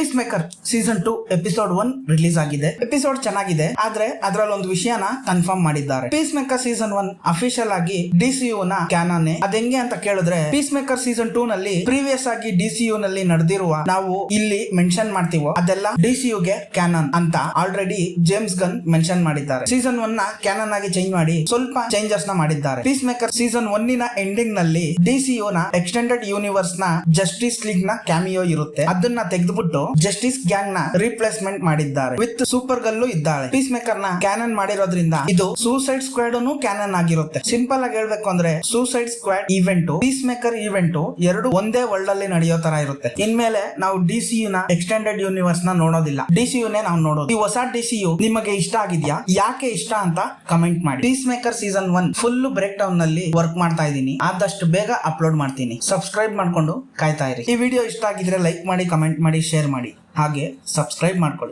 Peacemaker season two episode one release ಆಗಿದೆ. Episode ಚೆನ್ನಾಗಿದೆ, ಆದ್ರೆ ಅದ್ರಲ್ಲೊಂದು ವಿಷಯನ ಕನ್ಫರ್ಮ್ ಮಾಡಿದ್ದಾರೆ. Peacemaker season one official ಆಗಿ ಡಿಸಿಯು ನ ಕ್ಯಾನನ್ ಅದೆಂಗೆ ಅಂತ ಕೇಳಿದ್ರೆ ಪೀಸ್ ಮೇಕರ್ ಸೀಸನ್ ಟೂ ನಲ್ಲಿ ಪ್ರೀವಿಯಸ್ ಆಗಿ ಡಿಸಿಯು ನಲ್ಲಿ ನಡೆದಿರುವ ನಾವು ಇಲ್ಲಿ ಮೆನ್ಷನ್ ಮಾಡ್ತೀವೋ, ಅದೆಲ್ಲ ಡಿಸಿಯು ಗೆ ಕ್ಯಾನನ್ ಅಂತ ಆಲ್ರೆಡಿ ಜೇಮ್ಸ್ ಗನ್ ಮೆನ್ಷನ್ ಮಾಡಿದ್ದಾರೆ. ಸೀಸನ್ ಒನ್ನ ಕ್ಯಾನನ್ ಆಗಿ ಚೇಂಜ್ ಮಾಡಿ ಸ್ವಲ್ಪ ಚೇಂಜಸ್ನ ಮಾಡಿದ್ದಾರೆ. ಪೀಸ್ ಮೇಕರ್ ಸೀಸನ್ನ ಎಂಡಿಂಗ್ನಲ್ಲಿ ಡಿಸಿಯು ನ ಎಕ್ಸ್ಟೆಂಡೆಡ್ ಯೂನಿವರ್ಸ್ನ ಜಸ್ಟಿಸ್ ಲೀಗ್ನ ಕ್ಯಾಮಿಯೋ ಇರುತ್ತೆ. ಅದನ್ನ ತೆಗೆದುಬಿಟ್ಟು ಜಸ್ಟಿಸ್ ಗ್ಯಾಂಗ್ನ ರಿಪ್ಲೇಸ್ಮೆಂಟ್ ಮಾಡಿದ್ದಾರೆ. ವಿತ್ ಸೂಪರ್ ಗಲ್ಲು ಇದ್ದಾಳೆ. ಪೀಸ್ ಮೇಕರ್ನ ಕ್ಯಾನನ್ ಮಾಡಿರೋದ್ರಿಂದ ಇದು ಸೂಸೈಡ್ ಸ್ಕ್ವಾಡ್ ಕ್ಯಾನನ್ ಆಗಿರುತ್ತೆ. ಸಿಂಪಲ್ ಆಗಿ ಹೇಳ್ಬೇಕು ಅಂದ್ರೆ Suicide Squad event Peacemaker event ಎರಡು ಒಂದೇ ವರ್ಲ್ಡ್ ಅಲ್ಲಿ ನಡೆಯೋ ತರ ಇರುತ್ತೆ. ಇನ್ಮೇಲೆ ನಾವು ಡಿ ಸಿ ನ ಎಕ್ಸ್ಟೆಂಡೆಡ್ ಯೂನಿವರ್ಸ್ನ ನೋಡೋದಿಲ್ಲ. ಡಿ ಸಿ ಯುನೇ ನಾವು ನೋಡೋದು. ಈ ಹೊಸ ಡಿ ಸಿ ನಿಮಗೆ ಇಷ್ಟ ಆಗಿದ್ಯಾ? ಯಾಕೆ ಇಷ್ಟ ಅಂತ ಕಮೆಂಟ್ ಮಾಡಿ. Peacemaker season one full ಬ್ರೇಕ್ ಡೌನ್ನಲ್ಲಿ ವರ್ಕ್ ಮಾಡ್ತಾ ಇದ್ದೀನಿ. ಆದಷ್ಟು ಬೇಗ ಅಪ್ಲೋಡ್ ಮಾಡ್ತೀನಿ. ಸಬ್ಸ್ಕ್ರೈಬ್ ಮಾಡ್ಕೊಂಡು ಕಾಯ್ತಾ ಇರಿ. ಈ ವಿಡಿಯೋ ಇಷ್ಟ ಆಗಿದ್ರೆ ಲೈಕ್ ಮಾಡಿ ಕಮೆಂಟ್ ಮಾಡಿ ಶೇರ್ ಮಾಡಿ ಹಾಗೆ ಸಬ್ಸ್ಕ್ರೈಬ್ ಮಾಡ್ಕೊಳ್ಳಿ.